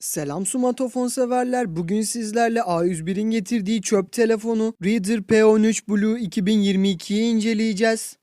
Selam sumatofon severler. Bugün sizlerle A101'in getirdiği çöp telefonu Reader P13 Blue 2022'yi inceleyeceğiz.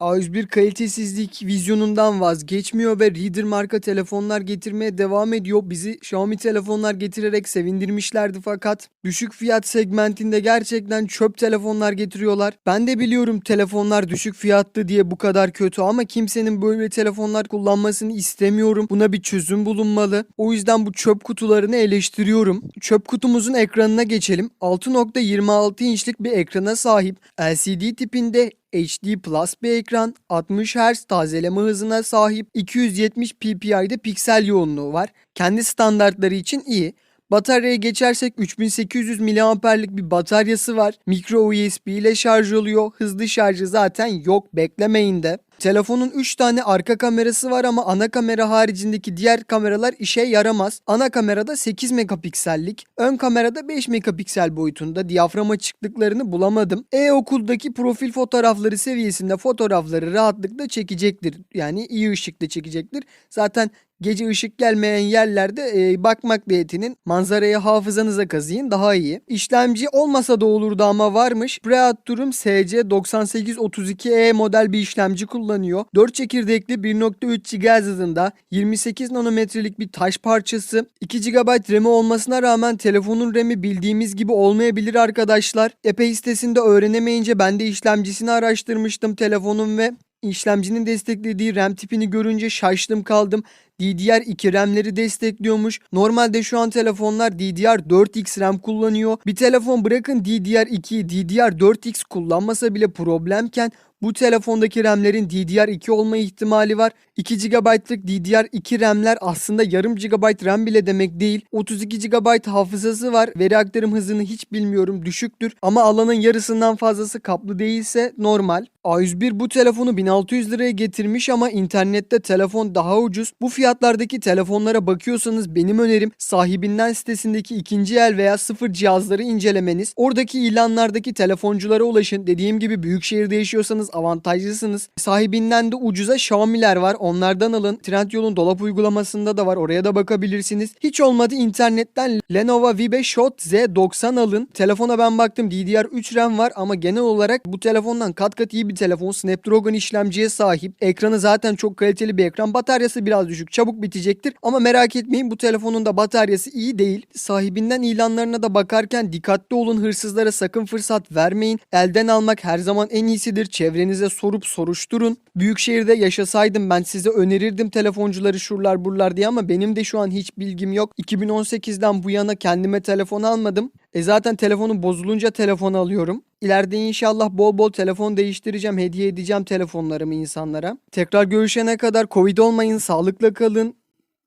A101 kalitesizlik vizyonundan vazgeçmiyor ve Reader marka telefonlar getirmeye devam ediyor. Bizi Xiaomi telefonlar getirerek sevindirmişlerdi fakat düşük fiyat segmentinde gerçekten çöp telefonlar getiriyorlar. Ben de biliyorum telefonlar düşük fiyatlı diye bu kadar kötü ama kimsenin böyle telefonlar kullanmasını istemiyorum. Buna bir çözüm bulunmalı. O yüzden bu çöp kutularını eleştiriyorum. Çöp kutumuzun ekranına geçelim. 6.26 inçlik bir ekrana sahip LCD tipinde HD Plus bir ekran, 60 Hz tazeleme hızına sahip, 270 ppi'de piksel yoğunluğu var. Kendi standartları için iyi. Bataryaya geçersek 3800 mAh'lik bir bataryası var. Micro USB ile şarj oluyor. Hızlı şarjı zaten yok beklemeyin de. Telefonun 3 tane arka kamerası var ama ana kamera haricindeki diğer kameralar işe yaramaz. Ana kamerada 8 megapiksellik, ön kamerada 5 megapiksel boyutunda diyafram açıklıklarını bulamadım. E-okuldaki profil fotoğrafları seviyesinde fotoğrafları rahatlıkla çekecektir. Yani iyi ışıkta çekecektir. Zaten gece ışık gelmeyen yerlerde e, bakmak niyetinin manzarayı hafızanıza kazıyın daha iyi. İşlemci olmasa da olurdu ama varmış. Preatturum SC9832E model bir işlemci kullanıyor. 4 çekirdekli 1.3 GHz hızında 28 nanometrelik bir taş parçası. 2 GB RAM'i olmasına rağmen telefonun RAM'i bildiğimiz gibi olmayabilir arkadaşlar. Epey sitesinde öğrenemeyince ben de işlemcisini araştırmıştım telefonun ve işlemcinin desteklediği RAM tipini görünce şaştım kaldım. DDR2 RAM'leri destekliyormuş. Normalde şu an telefonlar DDR4X RAM kullanıyor. Bir telefon bırakın DDR2'yi DDR4X kullanmasa bile problemken bu telefondaki RAM'lerin DDR2 olma ihtimali var. 2 GB'lık DDR2 RAM'ler aslında yarım GB RAM bile demek değil. 32 GB hafızası var. Veri aktarım hızını hiç bilmiyorum düşüktür. Ama alanın yarısından fazlası kaplı değilse normal. A101 bu telefonu 1600 liraya getirmiş ama internette telefon daha ucuz. Bu fiyatlardaki telefonlara bakıyorsanız benim önerim sahibinden sitesindeki ikinci el veya sıfır cihazları incelemeniz. Oradaki ilanlardaki telefonculara ulaşın. Dediğim gibi büyük şehirde yaşıyorsanız avantajlısınız. Sahibinden de ucuza Xiaomi'ler var. Onlardan alın. Trendyol'un dolap uygulamasında da var. Oraya da bakabilirsiniz. Hiç olmadı internetten Lenovo Vibe Shot Z90 alın. Telefona ben baktım DDR3 RAM var ama genel olarak bu telefondan kat kat iyi bir telefon. Snapdragon işlemciye sahip. Ekranı zaten çok kaliteli bir ekran. Bataryası biraz düşük. Çabuk bitecektir. Ama merak etmeyin bu telefonun da bataryası iyi değil. Sahibinden ilanlarına da bakarken dikkatli olun. Hırsızlara sakın fırsat vermeyin. Elden almak her zaman en iyisidir. Çevrenize sorup soruşturun. Büyük şehirde yaşasaydım ben size önerirdim telefoncuları şurlar burlar diye ama benim de şu an hiç bilgim yok. 2018'den bu yana kendime telefon almadım. E zaten telefonum bozulunca telefon alıyorum. İleride inşallah bol bol telefon değiştireceğim, hediye edeceğim telefonlarımı insanlara. Tekrar görüşene kadar Covid olmayın, sağlıkla kalın.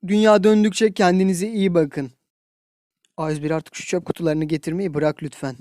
Dünya döndükçe kendinize iyi bakın. A101 artık şu çöp kutularını getirmeyi bırak lütfen.